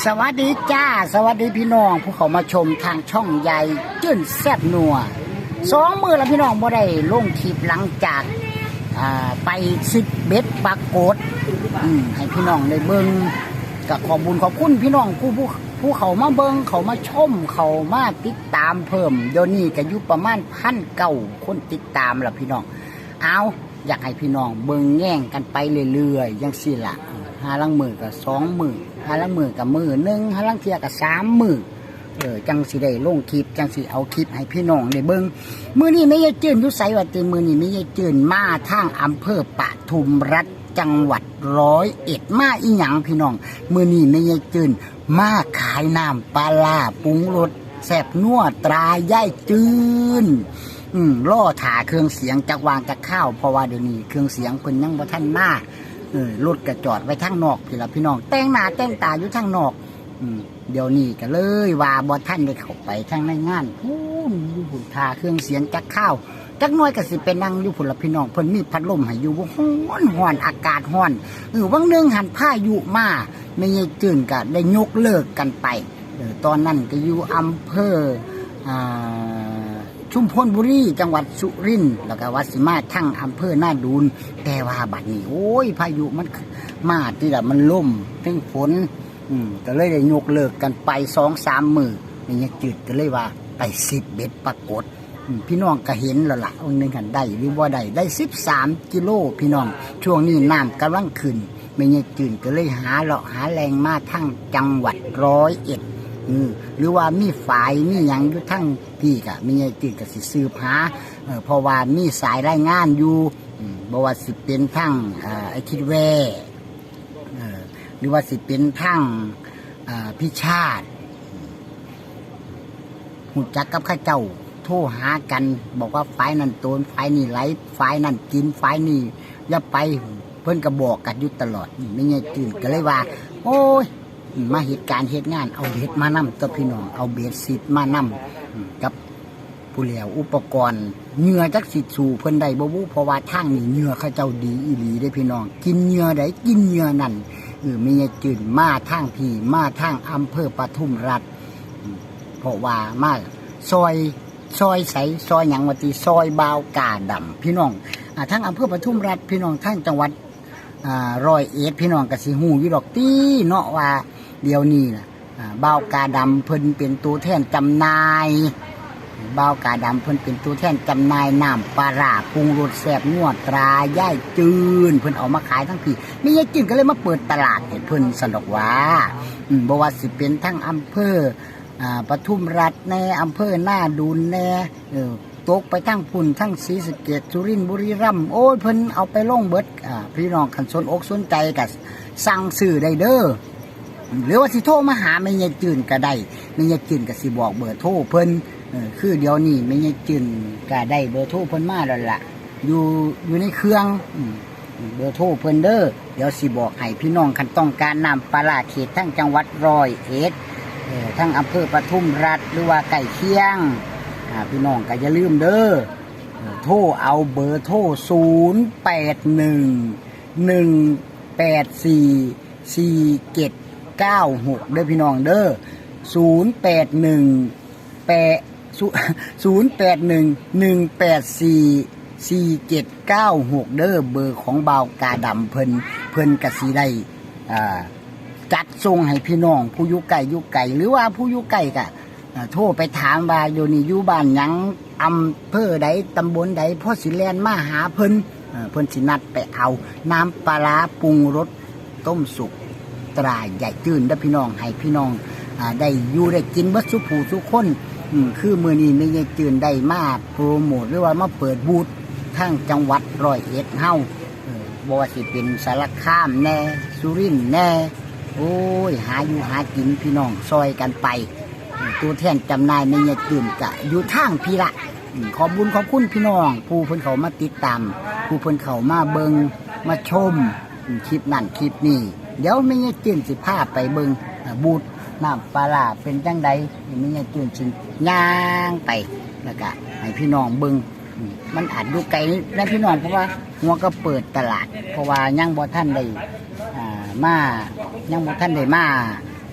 สวัสดีจ้า สวัสดีพี่น้อง ผู้เขามาชมทางช่องใหญ่จื้นแซบนัวสองมือแล้วพี่น้องบ่ได้ลงคลิปหลังจากไปสิบเบ็ดปรากฏอืมให้พี่น้องได้เบิ่งกับขอบุญขอบคุณพี่น้องผู้ผู้ผู้เขามาเบิ่งเขามาชมเขามาติดตามเพิ่มเดี๋ยวนี้ก็อยู่ประมาณพันเก้าคนติดตามแล้วพี่น้อง เอาอยากให้พี่น้องเบิ่งแง่งกันไปเรื่อยๆยังสิละห้าลังมือกับสองมือ หาลังมือกับมือหนึ่งหาลังเทียกับสามมือเออจังสิได้ลงคลิปจังสิเอาคลิปให้พี่น้องได้เบิ่งมือนี้ไม่ยายจืนยุไสวัติมือนี้ไม่ยายจืนมาทางอำเภอปะทุมรัฐจังหวัดร้อยเอ็ดมาอีหยังพี่น้องมือนี้ไม่ยายจืนมาขายน้ำปลาร้าปรุงรสแซ่บนัวตราย่ายจืนอืมล่อถ่าเครื่องเสียงจากวางจากข้าวเพราะว่าเดี๋ยวนี้เครื่องเสียงเพิ่นยังบ่ทันมา เออรถก็จอดไว้ทางนอกพี่ละพี่น้อง แต่งหน้าแต่งตาอยู่ทางนอก อืมเดี๋ยวนี้ก็เลยว่าบ่ทันได้เข้าไปทางในงานพูนอยู่พุ่นถ่าเครื่องเสียงจากข้าวจักน้อยก็สิไปนั่งอยู่พุ่นละพี่น้องเพิ่นมีพัดลมให้อยู่บ่ฮ้อนฮ้อนอากาศฮ้อนเออวังหนึงหันพาอยุมาไม่ยายจื่นก็ได้ยกเลิกกันไปเออตอนนั้นก็อยู่อำเภออ่า ชุมพลบุรีจังหวัดสุรินทร์แล้วก็วัดสิมาทั้งอำเภอหน้าดูนแต่ว่าบัดนี้โอ้ยพายุมันมาที่ละมันล่มทั้งฝนอืมก็เลยได้ยกเลิกกันไปสองสามมือนี่ยังจืดก็เลยว่าไปสิบเบ็ดปรากฏพี่น้องก็เห็นแล้วล่ะวันหนึงกันได้หรือว่าได้ได้สิบสามกิโลพี่น้อง ช่วงนี้น้ำกำลังขึ้นไม่ยังจืดก็เลยหาเลาะหาแรงมาทั้งจังหวัดร้อยเอ็ด อืมหรือว่ามีฝ่ายมีหยังอยู่ทั้งพี่กะมีไอ้ตื่นกับสิสืบหาเออเพราะว่ามีสายรายงานอยู่อืมบ่ว่าสิเป็นทั้งเอ่อไอ้คิดแว่เออหรือว่าสิเป็นทั้งเอ่อพิชาติ หูจักกับข้าเจ้าโทรหากัน บอกว่าฝ่ายนั่นโตนฝ่ายนี่ไหลฝ่ายนั่นกินฝ่ายนี่อย่าไป เพิ่นก็บอกกันอยู่ตลอดนี่ไม่ไงตื่นก็เลยว่า โอ้ย มาเหตุการณ์เหตุงาน เอาเบ็ดมานำตัวพี่น้องเอาเบ็ดสิทมานำอืมกับผู้เหลียวอุปกรณ์เหงื่อจักสิสู่เพิ่นได้บ่วู้เพราะว่าทางนี้เหงื่อเขาเจ้าดีอีหลีได้พี่น้อง กินเหงื่อได้กินเหงื่อนั่นเออมีไงจืดมาทางพี่มาทางอำเภอปทุมรัฐเพราะว่ามาซอยซอยใสซอยหยังว่าติซอยบาวกาดำพี่น้องอ่าทางอำเภอปทุมรัฐพี่น้องทางจังหวัดอ่าร้อยเอ็ดพี่น้องกสิฮู้อยู่ดอกตี้เนาะว่า เดี๋ยวนี้นะอ่าบ่ากาดำเพิ่นเป็นตัวแทนจำหน่ายบ่ากาดำเพิ่นเป็นตัวแทนจำหน่ายน้ำปลาร้าปรุงรสแซ่บนวดตราย่ายจืนเพิ่นเอามาขายทั้งปีมียายจืนก็เลยมาเปิดตลาดให้เพิ่นสนดอกว่าอืมบว่าสิเป็นทั้งอำเภออ่าปทุมรัฐแน่อำเภอหน้าดูนแน่ตกไปทั้งพุ่นทั้งศรีสะเกดสุรินทร์บุรีรัมย์โอ้ยเพิ่นเอาไปลงเบิดอ่าพี่น้องขันสนอกสนใจกับสั่งซื้อได้เด้อ หรือว่าสิโทรมาหาแม่ยายจืนก็ได้แม่ยายจืนก็สิบอกเบอร์โทรเพิ่นคือเดี๋ยวนี้แม่ยายจืนก็ได้เบอร์โทรเพิ่นมาแล้วล่ะ อยู่อยู่ในเครื่องเบอร์โทรเพิ่นเด้อเดี๋ยวสิบอกให้พี่น้องคันต้องการนำปลาร้าเขตทั้งจังหวัดร้อยเอ็ดทั้งอำเภอปทุมรัฐหรือว่าไก่เคียงพี่น้องก็อย่าลืมเด้อเออโทรเอาเบอร์โทรศูนย์แปดหนึ่งหนึ่งแปดสี่สี่เจ็ด เก้าหกเด้อพี่น้องเด้อศูนย์แปดหนึ่งแปศูนย์แปดหนึ่งหนึ่งแปดสี่สี่เจ็ดเก้าหกเดอเบอร์ของเบาวกาดำเพิ่นเพิ่นกสีได้อ่าจัดส่งให้พี่น้อง ผู้อยู่ไกลอยู่ไกลหรือว่าผู้อยู่ไกลกะโทรไปถามว่าอยู่นี่อยู่บ้านหยังอำเภอใดตำบลใดพ่อสิแลนมาหาเพิ่นเพิ่นสินัดไปเอา น้ำปลาปรุงรสต้มสุก ตราใหญ่จื่นเด้พี่น้องให้พี่น้องอได้อยู่ได้กินเบิดสุผูทุกคนคือมือนี้ไม่ใช่จืนได้มาโปรโมทหรือว่ามาเปิดบูธทั้งจังหวัดร้อยเอ็ดเฮาเออบ่ว่าสิเป็นสารคามแน่สุรินแน่ โอ้ย หาอยู่หากินพี่น้องซอยกันไป ตัวแทนจำนายไม่ยตื่นกะอยู่ทางพี่ละขอบุญขอบคุณพี่น้อง ผู้เพิ่นเขามาติดตาม ผู้เพิ่นเขามาเบิงมาชมอืมคลิปนั่นคลิปนี้ เดี๋ยวไม่ยตื่นสิพาไปเบิงบูธน้ำปลาร้าเป็นจังใดไม่ยตื่นสิย่างไปแล้วก็ให้พี่น้องเบิงมันอาจดูไกลนะพี่น้องเพราะว่าหัวก็เปิดตลาด เพราะว่ายังบ่ท่านได้มายังบ่ท่านได้มา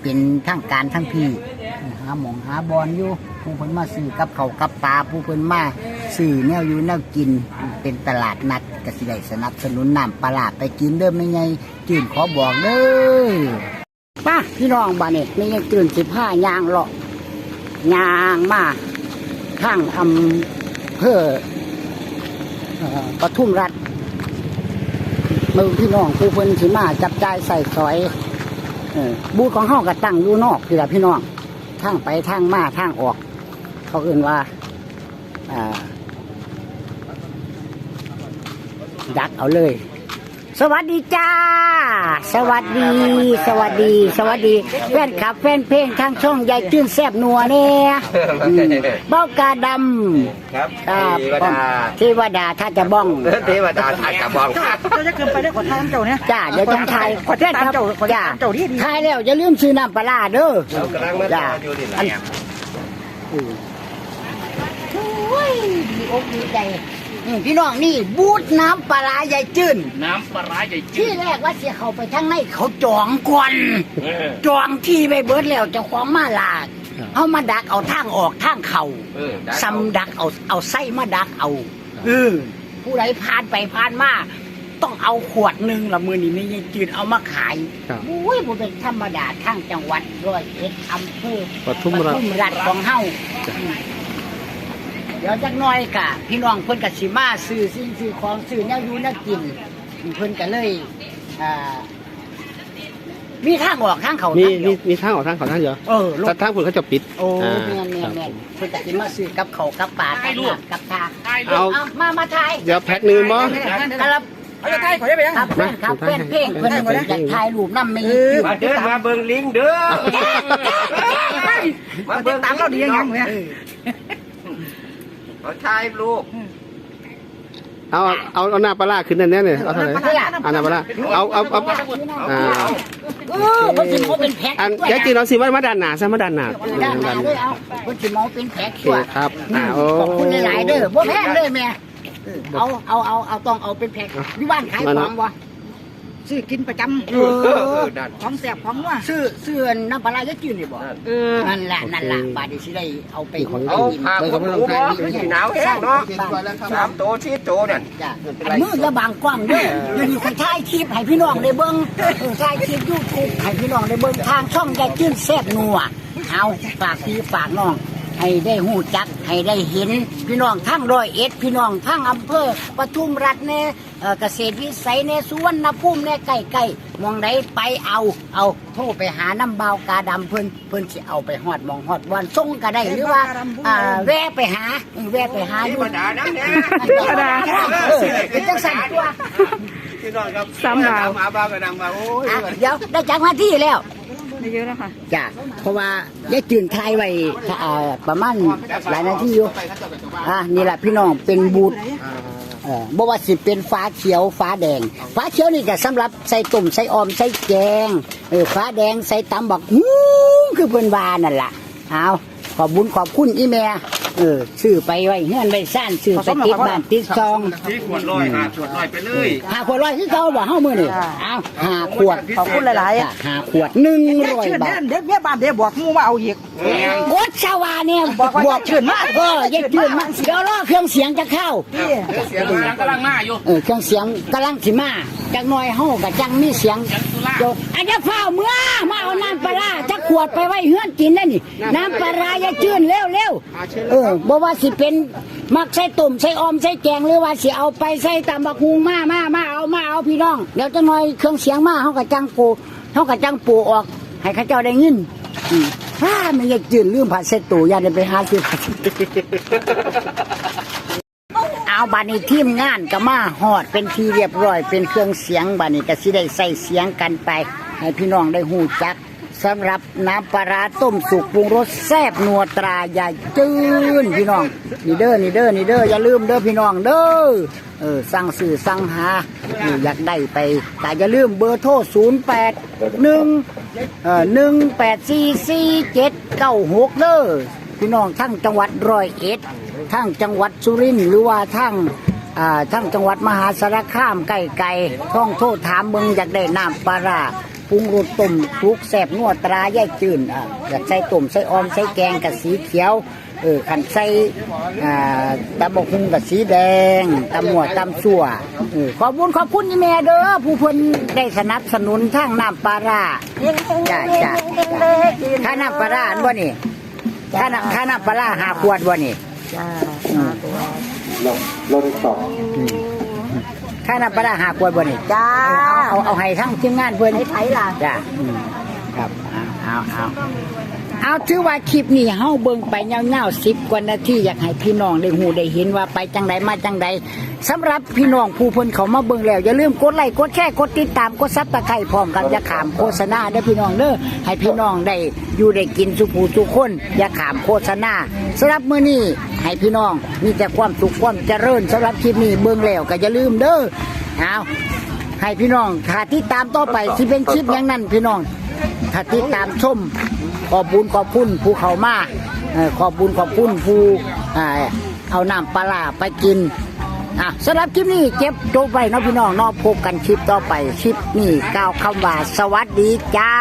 เป็นทางการทั้งพี่หาหมองหาบอลอยู่ผู้เพิ่นมาซื้อกับเขากับปลาผู้เพิ่นมาซื้อแนวอยู่แนวกินเป็นตลาดนัดกสิได้สนับสนุนน้ำปลาร้าไปกินเด้อไม่ไง จืนขอบอกเด้อป้าพี่น้องบ้านนี่ไม่ยังจืนสิบห้ายางเลาะยางมาทางอำเภอเอ่อปทุมรัฐมือพี่น้องผู้เพิ่นสิมาจับจ่ายใส่สอยบูธของเฮาก็ตั้งอยู่นอกพี่ละพี่น้องทางไปทางมาทางออก เขาเอื่นว่าดักเอาเลย สวัสดีจ้า สวัสดี สวัสดี สวัสดี แฟนคลับแฟนเพลงทางช่องยายจื้นแซบนัวเนี่ยอืมเบ้ากาดำครับครับเทวดาเทวดาถ้าจะบ้อง เทวดาทานกระบอง เจ้าจะเกินไปได้ขอทานเจ้าเนี่ยจ้าเดี๋ยวจังไทยขอติดตามเจ้าขอติดจ้าตามเจ้าดีดีไทยแล้วอย่าลืมซื้อน้ำปลาร้าเด้อเรากำลังมาจ้าอยู่ที่ไหนอันอะโอ้ยดีอกดีใจ อืมพี่น้องนี่บูดน้ำปลาร้าใหญ่จื้นน้ำปลาร้าใหญ่จืที่ดแรกว่าเสียเขาไปทางในเขาจองก่อน เออ จองที่ไปเบิดแล้วเจ้าของมาลาเอามาดักเอาทางออกทางเขาเออได้ซ้ำดักเอาเอาไส้มาดักเอาเออผู้ใดผ่านไปผ่านมาต้องเอาขวดหนึ่งละมือนี่ไม่ยังจืดเอามาขายอุ้ยผมเป็นธรรมดาทางจังหวัดร้อยเอ็ดอำเภอปทุมรัฐปทุมรัฐของเฮา เดี๋ยวจักหน้อยกะพี่น้องเพิ่นกะสิมาซื้อสิ่งซื้อของซื้อแนวอยู่แนวกินเพิ่นก็เลยอ่ามีทางออกทางเขามีทางเดีมียวมีทางออกทางเขาทางเดียวเออลแต่งทางคุณเขาจะปิดโอ้อ่าแม่นแม่นแม่นเพิ่นก็สิมาซื้อกับเขาวกับปลากับน้ำกับทาได้ลูเอากเอามามาทายเดี๋ยวแพ็คหนึงบ่ครับเขาจะไทยขอได้ไปยัง ครับเพื่อนครับเพื่อนเพลงเพื่อนอยากถ่ายรูปน้ำไม่ยืดมาเดินมาเบิ่งลิงเด้อ มาเบิ่งตามเราดียังเนี่ย มาถ่ายรูปเอาเอาเอาหน้าปลาร้าขึ้นแน่ๆเลยเอาเท่าไหร่เอาหน้าปลาร้าเอาเอาเอาอ่าเออเพิ่นสิเขาเป็นแพ็คอันด้วยแกจีนเอาสิมามาด้านหน้าซะมาด้านหน้าด้านหน้าด้วยเอาเพิ่นสิเมาเป็นแพ็คโอเคตัวครับอ่าโอ้ขอบคุณหลายๆเด้อบ่แพงเด้อแม่เออเอาเอาเอาเอาต้องเอาเป็นแพ็คอยู่บ้านขายของบ่ ซื้อกินประจเอเอออนั่นำของแสบของนัวซื้อซื้อน้ำปลาร้าจะจืดนี่บ่เออนั่นแหละนั่นแหละบาดนี้สิได้เอาไปเอาผ้าขนหนูบ่คือสิหนาวแห้งเนาะสามโตสี่โตนั่น จ้ะอันมือจะบางกว้างเด้ออยู่นี่คนถ่ายคลิปให้พี่น้องได้เบิ่งเออถ่ายคลิป YouTube ให้พี่น้องได้เบิ่งทางช่องยายจื้นแซ่บนัวเอาฝากพี่ฝากน้อง ให้ได้หูจักให้ได้เห็น พี่น้องทั้งร้อยเอ็ด พี่น้องทั้งอำเภอปทุมรัฐเน่เอ่อเกษตรวิสัยเน่สุวรรณภูมิเน่ใกล้ๆมองไหนไปเอา เอาโทรไปหาน้ำเบาวกาดำเพิ่นเพิ่นสิเอาไปฮอดหมองฮอดวันส่งก็ได้หรือว่าอ่าแวะไปหาเออแวะไปหาอเทยู่วดานั่นแหละธรรมดาเป็นจังสันตัวพี่น้องครับสามดาวมาบ้างก็นำมาโอ้ยอะเดี๋ยวได้จากมาที่แล้ว เยอะแล้วค่ะ จ้ะเพราะว่ายายจืนทายไว้ถ้าอ่าประมาณหลายนาทีอยู่อะนี่แหละพี่น้องเป็นบูธเออบ่ว่าสิเป็นฟ้าเขียวฟ้าแดง ฟ้าเขียวนี่ก็สำหรับใส่ตุ่มใส่ออมใส่แกงเออฟ้าแดงใส่ตำบักฮู้คือเพิ่นว่านั่นล่ะเอา อบบุญขอบคุณอีแม่เออซื้อไปไว้เฮือนไว้ซ่านซื้อไปติดบ้านติดซองที่ขวดลอยหาขวดลอยไปเลยหาขวดร้อยคือเขาบอกเฮามื้อนี่เอาหาขวดขอบคุณหลายจ้ะหาขวดหนึ่งๆร้อยชื่นบาเด้ทเด็กเมียบ้านเด็กบอกมูมาเอาอีกโคตรชาวาเนี่ยบอกว่าอย่าชื่นมากเอออย่าชื่นมากเดี๋ยวรอเครื่องเสียงจะเข้าพี่เสียงกำลังกำลังหน้าอยู่เออเครื่องเสียงกำลังสิมาจักหน่อยเฮากับจังมีเสียงโจกอันนี้ฟ้าวเมื่อมาเอาน้ำปลาร้าจักขวดไปไว้เฮือนกินนั่นนี่น้ำปลาร้าอย่าจื้นเร็วเร็วเออบ่ว่าสิเป็นมักใส่ตุ่มใส่ออมใส่แกงหรือว่าสิเอาไปใส่ตำบักฮุงมามามาเอามาเอาพี่น้องเดี๋ยวจักหน่อยเครื่องเสียงมาเฮากับจังปูเฮากับจังปูออก ให้เขาเจ้าได้ยินอืมถ้าไม่อยากจื้นลืมผ้าเช็ดตู้อย่าได้ไปหาซื้อผ้าเช็ดตู้เอาบานี้ทีมงานก็มาหอดเป็นทีเรียบร้อย เป็นเครื่องเสียงบานี้ก็สิได้ใส่เสียงกันไป ให้พี่น้องได้หูจัก สำหรับน้ำปลาร้าต้มสุกปรุงรสแซ่บนัวตราใหญ่จืนพี่น้องนี่เด้อนี่เด้อนี่เด้ออย่าลืมเด้อพี่น้องเด้อเออสั่งสื่อสั่งหานี่อยากได้ไป แต่อย่าลืมเบอร์โทร 0 8 1เอ่อ1 8 4 4 7 9 6เด้อพี่น้องทั้งจังหวัดร้อยเอ็ดทั้งจังหวัดสุรินทร์หรือว่าทั้งอ่าทั้งจังหวัดมหาสารคามไก่ไก่ท่องโทษถามเมืองอยากได้น้ำปลาร้า ปรุงรสต้มคลุกแซ่บนัวตราย่ายจืนอ่าอยากใส่ต้มใส่ออมใส่แกงกับสีเขียวเออขันใส่อ่าตำบกหุงกับสีแดงตำหมวดตำสั่วเออขอบคุณขอบคุณนี่แม่เด้อผู้เพิ่นได้สนับสนุนทางน้ำปลาร้าจ้าจ้าค่าน้ำปลาร้าอันบ่นี่ค่าน้ำค่าน้ำปลาร้าหาขวดบ่นี่จ้า ค่าน้ำปลาร้าหาขวดบ่นี่จ้าเอาเอาให้ทั้งทีมงานเพื่อนไผล่ะจ้ะอืมครับเอาเอาเอา เอาถือว่าคลิปนี้เฮาเบิ่งไปเงาๆสิบกว่านาทีอยากให้พี่น้องได้หูได้เห็นว่าไปจังใดมาจังใดสำหรับพี่น้องผู้เพิ่นเขามาเบิ่งแล้วอย่าลืมกดไลค์กดแชร์กดติดตามกดซับตะไคร้พร้อมกันอย่าขามโฆษณาเด้อพี่น้องเด้อให้พี่น้องได้อยู่ได้กินสุผู้สุคนอย่าขามโฆษณาสำหรับมื้อนี้ให้พี่น้องมีแต่ความสุขความเจริญสำหรับคลิปนี้เบิ่งแล้วก็อย่าลืมเด้อเอาให้พี่น้องถ้าติดตามต่อไปที่เป็นคลิปอย่างนั้นพี่น้องถ้าติดตามชม ขอบบุญขอบคุณผู้เขามาขอบบุญขอบคุณผู้อ่าเอาน้ำปลาไปกินอะสำหรับคลิปนี้เก็บตัวไปเนาะพี่น้องนอกพบกันคลิปต่อไปคลิปนี้ก้าวคำว่าสวัสดีจ้า